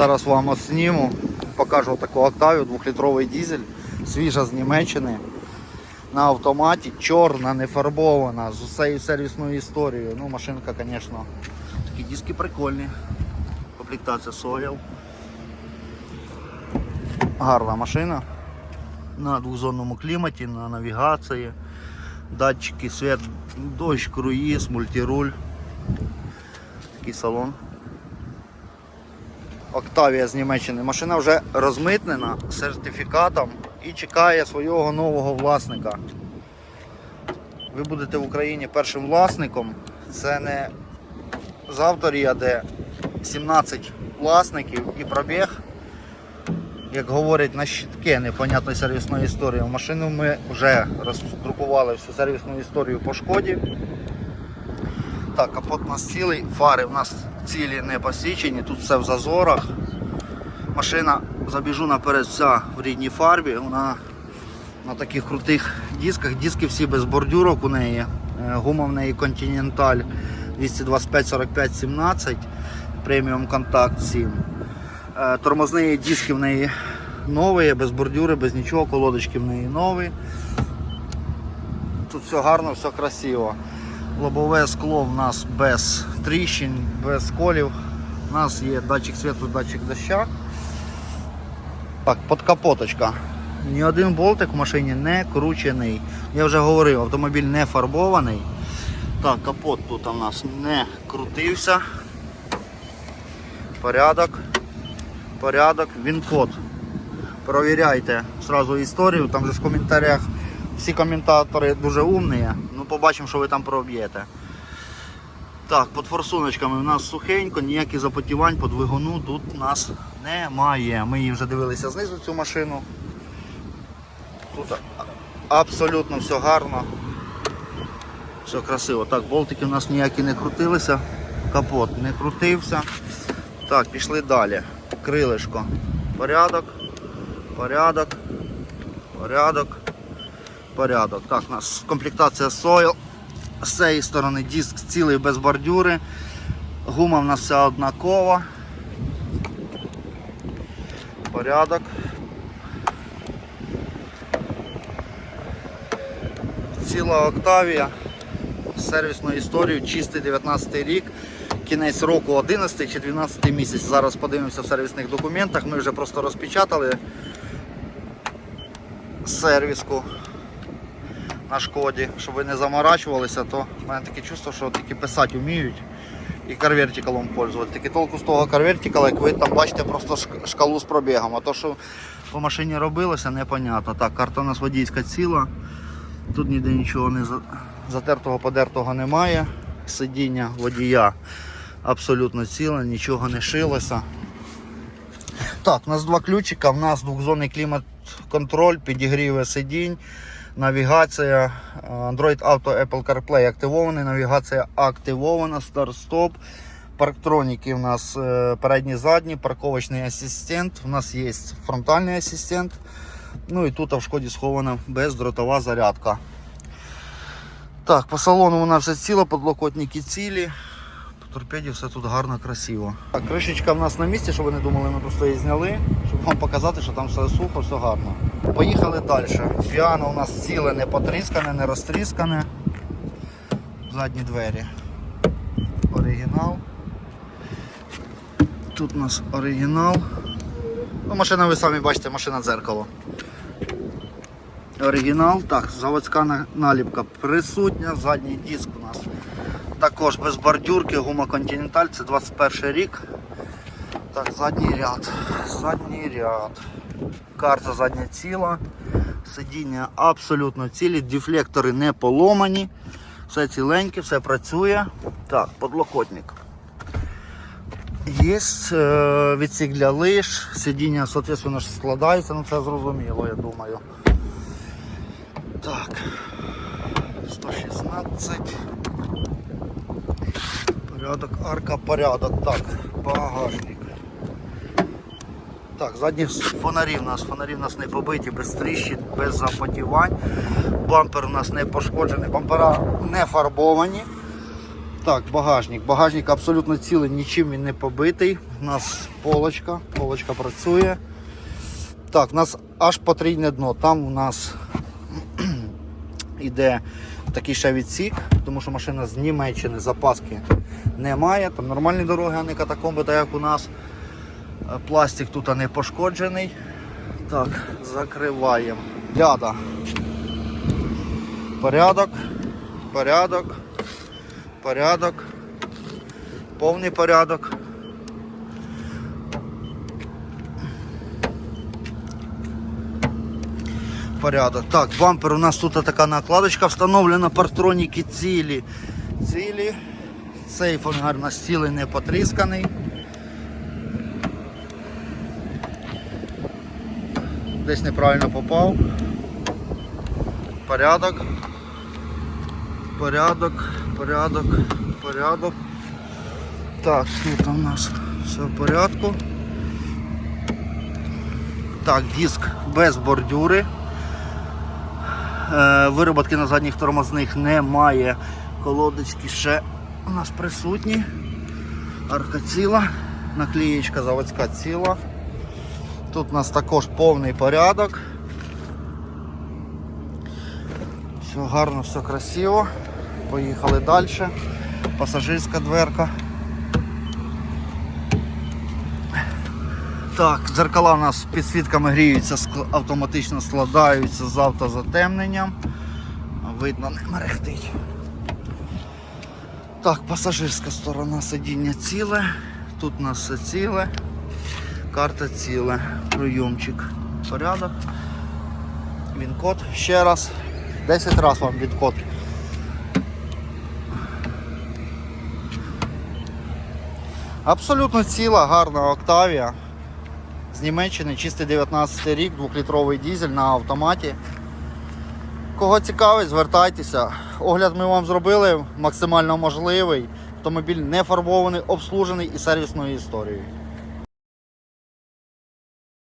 Зараз вам осніму, покажу таку Октавію, 2-літровий дизель, свіжа з Німеччини. На автоматі, чорна, не фарбована, з усією сервісною історією. Ну, машинка, звісно, такі диски прикольні. Комплектація Soil. Гарна машина. На двохзонному кліматі, на навігації, датчики, світ, дощ, круїз, мультируль. Такий салон. Октавія з Німеччини. Машина вже розмитнена сертифікатом і чекає свого нового власника. Ви будете в Україні першим власником. Це не з авторія, де 17 власників і пробіг. Як говорять на щитке непонятної сервісної історії. Машину ми вже роздрукували всю сервісну історію по шкоді. Так, капот у нас цілий, фари у нас цілі не посічені, тут все в зазорах. Машина, забіжу наперед, вся в рідній фарбі. Вона на таких крутих дисках. Диски всі без бордюрок у неї. Е, Гума в неї Continental 225 45 17 преміум контакт 7. Е, Тормозні диски в неї нові, без бордюри, без нічого, колодочки в неї нові. Тут все гарно, все красиво. Лобове скло в нас без тріщин, без сколів. У нас є датчик світу, датчик доща. Так, подкапоточка. Ні один болтик в машині не кручений. Я вже говорив, автомобіль не фарбований. Так, капот тут у нас не крутився. Порядок. Порядок. Він код. Провіряйте сразу історію, там же в коментарях всі коментатори дуже умні. Побачимо, що ви там проб'єте. Так, під форсуночками у нас сухенько, ніяких запотівань по двигуну тут у нас немає. Ми її вже дивилися знизу цю машину. Тут абсолютно все гарно. Все красиво. Так, болтики у нас ніякі не крутилися, капот не крутився. Так, пішли далі. Крилишко. Порядок, порядок, порядок, порядок. Так, у нас комплектація Soil. З цієї сторони диск цілий без бордюри. Гума в нас вся однакова. Порядок. Ціла Октавія. З сервісною історією, чистий 19 рік. Кінець року 11 чи 12 місяць. Зараз подивимося в сервісних документах. Ми вже просто розпечатали сервіску на шкоді, щоб ви не заморачувалися, то в мене таке чувство, що тільки писати вміють і карвертикалом пользуватися. Тільки толку з того карвертикала, як ви там бачите просто шкалу з пробігом. А то, що по машині робилося, непонятно. Так, карта у нас водійська ціла. Тут ніде нічого не затертого, подертого немає. Сидіння водія абсолютно ціле, нічого не шилося. Так, у нас два ключика, у нас двохзонний клімат-контроль, підігріви сидінь, навігація, е, Android Auto Apple CarPlay активований, навігація активована, старт-стоп. Парктроніки у нас е, передні, задні, парковочний асистент, у нас є фронтальний асистент. Ну і тут в шкоді схована бездротова зарядка. Так, по салону вона все ціла, подлокотники цілі. По торпеді все тут гарно, красиво. Так, кришечка в нас на місці, щоб ви не думали, ми просто її зняли, щоб вам показати, що там все сухо, все гарно. Поїхали далі. Піано у нас ціле, не потріскане, не розтріскане. Задні двері. Оригінал. Тут у нас оригінал. Ну, машина, ви самі бачите, машина дзеркало. Оригінал, так, заводська наліпка присутня, задній диск у нас також без бордюрки, гума Continental, це 21 рік. Так, задній ряд. Задній ряд. Карта задня ціла. Сидіння абсолютно цілі, дефлектори не поломані. Все ціленьке, все працює. Так, подлокотник. Є е, відсік для лиш, сидіння, соответственно, складається, ну це зрозуміло, я думаю. Так, 116. Порядок, арка, порядок. Так, багажник. Так, задні фонарі у нас, фонарі у нас не побиті, без тріщин, без запотівань. Бампер у нас не пошкоджений, бампера не фарбовані. Так, багажник. Багажник абсолютно цілий, нічим він не побитий. У нас полочка, полочка працює. Так, у нас аж потрійне дно. Там у нас іде такий ще відсік, тому що машина з Німеччини запаски немає. Там нормальні дороги, а не катакомби, так як у нас. Пластик тут не пошкоджений. Так, закриваємо. Ляда. Порядок, порядок, порядок, повний порядок. Порядок. Так, бампер у нас тут така накладочка встановлена, партроніки цілі. Цілі. Сейф гарно стілий, не потрісканий. Десь неправильно попав. Порядок. Порядок, порядок, порядок. Так, тут у нас все в порядку. Так, диск без бордюри. Е, Вироботки на задніх тормозних немає. Колодочки ще у нас присутні. Арка ціла, наклеєчка заводська ціла. Тут у нас також повний порядок. Все гарно, все красиво. Поїхали далі. Пасажирська дверка. Так, дзеркала у нас підсвітками гріються, автоматично складаються з автозатемненням. Видно, не мерехтить. Так, пасажирська сторона сидіння ціле. Тут у нас все ціле. Карта ціле. Прийомчик. Порядок. Він код ще раз. 10 разів вам від код. Абсолютно ціла, гарна Октавія. З Німеччини, чистий 19 рік, 2-літровий дізель на автоматі. Кого цікавить, звертайтеся. Огляд ми вам зробили максимально можливий. Автомобіль не фарбований, обслужений і сервісною історією.